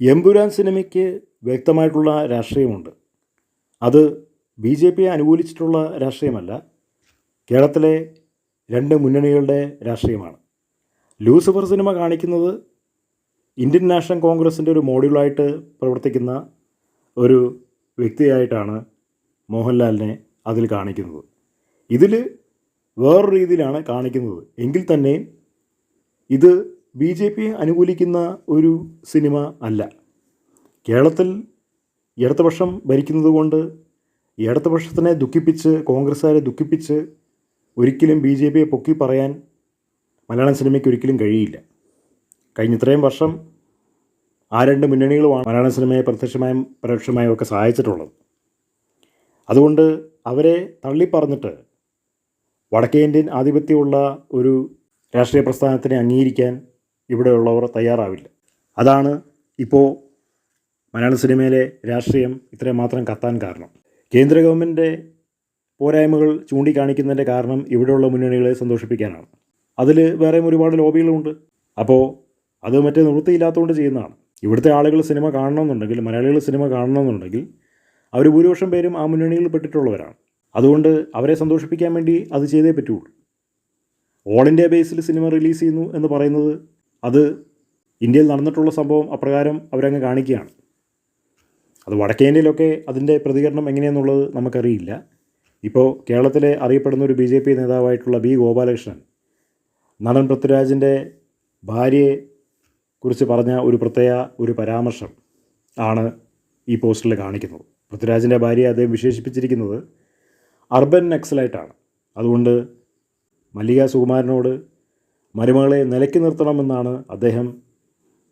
എമ്പുരാൻ സിനിമയ്ക്ക് വ്യക്തമായിട്ടുള്ള രാഷ്ട്രീയമുണ്ട്. അത് ബി ജെ പിയെ അനുകൂലിച്ചിട്ടുള്ള രാഷ്ട്രീയമല്ല. കേരളത്തിലെ രണ്ട് മുന്നണികളുടെ രാഷ്ട്രീയമാണ്. ലൂസിഫർ സിനിമ കാണിക്കുന്നത് ഇന്ത്യൻ നാഷണൽ കോൺഗ്രസിന്റെ ഒരു മോഡ്യൂളായിട്ട് പ്രവർത്തിക്കുന്ന ഒരു വ്യക്തിയായിട്ടാണ് മോഹൻലാലിനെ അതിൽ കാണിക്കുന്നത്. ഇതിൽ വേറൊരു രീതിയിലാണ് കാണിക്കുന്നത്. എങ്കിൽ തന്നെയും ഇത് ബി ജെ പിയെ അനുകൂലിക്കുന്ന ഒരു സിനിമ അല്ല. കേരളത്തിൽ ഇടതുപക്ഷം ഭരിക്കുന്നത് കൊണ്ട് ഇടതുപക്ഷത്തിനെ ദുഃഖിപ്പിച്ച് കോൺഗ്രസ്സുകാരെ ദുഃഖിപ്പിച്ച് ഒരിക്കലും ബി ജെ പിയെ പൊക്കി പറയാൻ മലയാളം സിനിമയ്ക്ക് ഒരിക്കലും കഴിയില്ല. കഴിഞ്ഞ ഇത്രയും വർഷം ആ രണ്ട് മുന്നണികളുമാണ് മലയാള സിനിമയെ പ്രത്യക്ഷമായും പരോക്ഷമായും ഒക്കെ സഹായിച്ചിട്ടുള്ളത്. അതുകൊണ്ട് അവരെ തള്ളിപ്പറഞ്ഞിട്ട് വടക്കേ ഇന്ത്യൻ ആധിപത്യമുള്ള ഒരു രാഷ്ട്രീയ പ്രസ്ഥാനത്തിനെ അംഗീകരിക്കാൻ ഇവിടെയുള്ളവർ തയ്യാറാവില്ല. അതാണ് ഇപ്പോൾ മലയാള സിനിമയിലെ രാഷ്ട്രീയം ഇത്രയും മാത്രം കത്താൻ കാരണം. കേന്ദ്ര ഗവൺമെന്റിന്റെ പോരായ്മകൾ ചൂണ്ടിക്കാണിക്കുന്നതിന്റെ കാരണം ഇവിടെയുള്ള മുന്നണികളെ സന്തോഷിപ്പിക്കാനാണ്. അതിൽ വേറെയും ഒരുപാട് ലോബികളുണ്ട്. അപ്പോൾ അത് മറ്റേ നിവൃത്തിയില്ലാത്തതുകൊണ്ട് ചെയ്യുന്നതാണ്. ഇവിടുത്തെ ആളുകൾ സിനിമ കാണണമെന്നുണ്ടെങ്കിൽ മലയാളികൾ സിനിമ കാണണമെന്നുണ്ടെങ്കിൽ അവർ ഭൂരിപക്ഷം പേരും ആ മുന്നണിയിൽ പെട്ടിട്ടുള്ളവരാണ്. അതുകൊണ്ട് അവരെ സന്തോഷിപ്പിക്കാൻ വേണ്ടി അത് ചെയ്തേ പറ്റുള്ളൂ. ഓൾ ഇന്ത്യ ബേസിൽ സിനിമ റിലീസ് ചെയ്യുന്നു എന്ന് പറയുന്നത് അത് ഇന്ത്യയിൽ നടന്നിട്ടുള്ള സംഭവം അപ്രകാരം അവരങ്ങ് കാണിക്കുകയാണ്. അത് വടക്കേ ഇന്ത്യയിലൊക്കെ അതിന്റെ പ്രതികരണം എങ്ങനെയെന്നുള്ളത് നമുക്കറിയില്ല. ഇപ്പോൾ കേരളത്തിലെ അറിയപ്പെടുന്ന ഒരു ബി ജെ പി നേതാവായിട്ടുള്ള ബി ഗോപാലകൃഷ്ണൻ നടൻ പൃഥ്വിരാജിന്റെ ഭാര്യയെ കുറിച്ച് പറഞ്ഞ ഒരു പ്രത്യേക ഒരു പരാമർശം ആണ് ഈ പോസ്റ്റിൽ കാണിക്കുന്നത്. പൃഥ്വിരാജിന്റെ ഭാര്യയെ അദ്ദേഹം വിശേഷിപ്പിച്ചിരിക്കുന്നത് അർബൻ നക്സലായിട്ടാണ് അതുകൊണ്ട് മല്ലിക സുകുമാരനോട് മരുമകളെ നിലയ്ക്ക് നിർത്തണമെന്നാണ് അദ്ദേഹം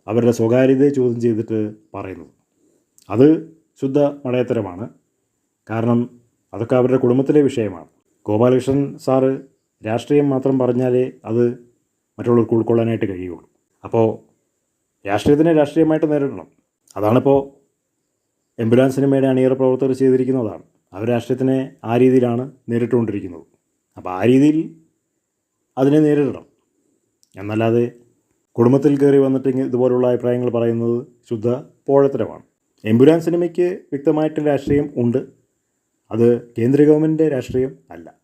അവരുടെ സ്വകാര്യതയെ ചോദ്യം ചെയ്തിട്ട് പറയുന്നത്. അത് ശുദ്ധ മടയത്തരമാണ്. കാരണം അതൊക്കെ അവരുടെ കുടുംബത്തിലെ വിഷയമാണ്. ഗോപാലകൃഷ്ണൻ സാറ് രാഷ്ട്രീയം മാത്രം പറഞ്ഞാലേ അത് മറ്റുള്ളവർക്ക് ഉൾക്കൊള്ളാനായിട്ട് കഴിയുള്ളൂ. അപ്പോൾ രാഷ്ട്രീയത്തിനെ രാഷ്ട്രീയമായിട്ട് നേരിടണം. അതാണിപ്പോൾ എംബുലാൻസ് സിനിമയുടെ അണിയറ പ്രവർത്തകർ ചെയ്തിരിക്കുന്നതാണ്. അവർ രാഷ്ട്രീയത്തിനെ ആ രീതിയിലാണ് നേരിട്ടുകൊണ്ടിരിക്കുന്നത്. അപ്പോൾ ആ രീതിയിൽ അതിനെ നേരിടണം. എന്നല്ലാതെ കുടുംബത്തിൽ കയറി വന്നിട്ട് ഇതുപോലുള്ള അഭിപ്രായങ്ങൾ പറയുന്നത് ശുദ്ധ പോഴത്തരമാണ്. എമ്പുരാൻ സിനിമയ്ക്ക് വ്യക്തമായിട്ട് രാഷ്ട്രീയം ഉണ്ട്. അത് കേന്ദ്ര ഗവൺമെന്റിന്റെ രാഷ്ട്രീയം അല്ല.